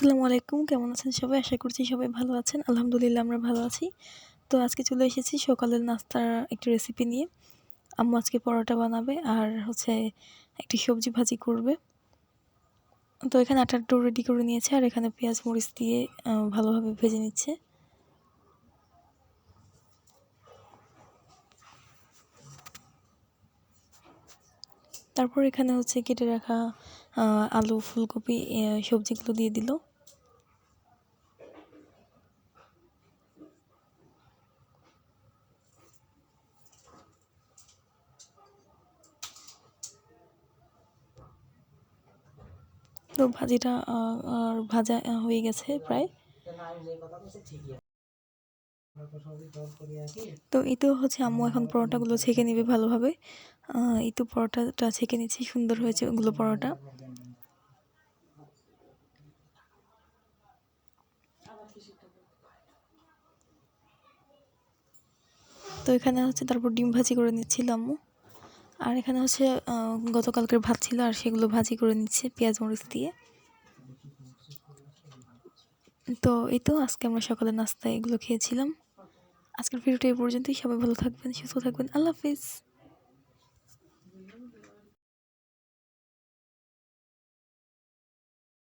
আসসালামু আলাইকুম। কেমন আছেন সবাই? আশা করছি সবাই ভালো আছেন। আলহামদুলিল্লাহ, আমরা ভালো আছি। তো আজকে চলে এসেছি সকালের নাস্তার একটি রেসিপি নিয়ে। আম্মু আজকে পরোটা বানাবে আর হচ্ছে একটি সবজি ভাজি করবে। তো এখানে আটার ডো রেডি করে নিয়েছে আর এখানে পেঁয়াজ, মরিচ দিয়ে ভালোভাবে ভেজে নিচ্ছে। তারপর এখানে হচ্ছে কেটে রাখা আলু, ফুলকপি সবজিগুলো দিয়ে দিল। তো ভাজিটা ভাজা হয়ে গেছে প্রায়। তো এই তো হচ্ছে আম্মু এখন পরোটাগুলো ছেঁকে নেবে ভালোভাবে। এই তো পরোটাটা ছেঁকে নিচ্ছি, সুন্দর হয়েছে ওগুলো পরোটা। তো এখানে হচ্ছে তারপর ডিম ভাজি করে নিচ্ছিল আম্মু। আর এখানে হচ্ছে গতকালকের ভাত ছিল, আর সেগুলো ভাজি করে নিচ্ছে পেঁয়াজ মরিচ দিয়ে। তো এই তো, আজকে আমরা সকালে নাস্তা এগুলো খেয়েছিলাম। আজকের ভিডিওটা এই পর্যন্তই, সবাই ভালো থাকবেন, সুস্থ থাকবেন, আল্লাহ হাফিজ।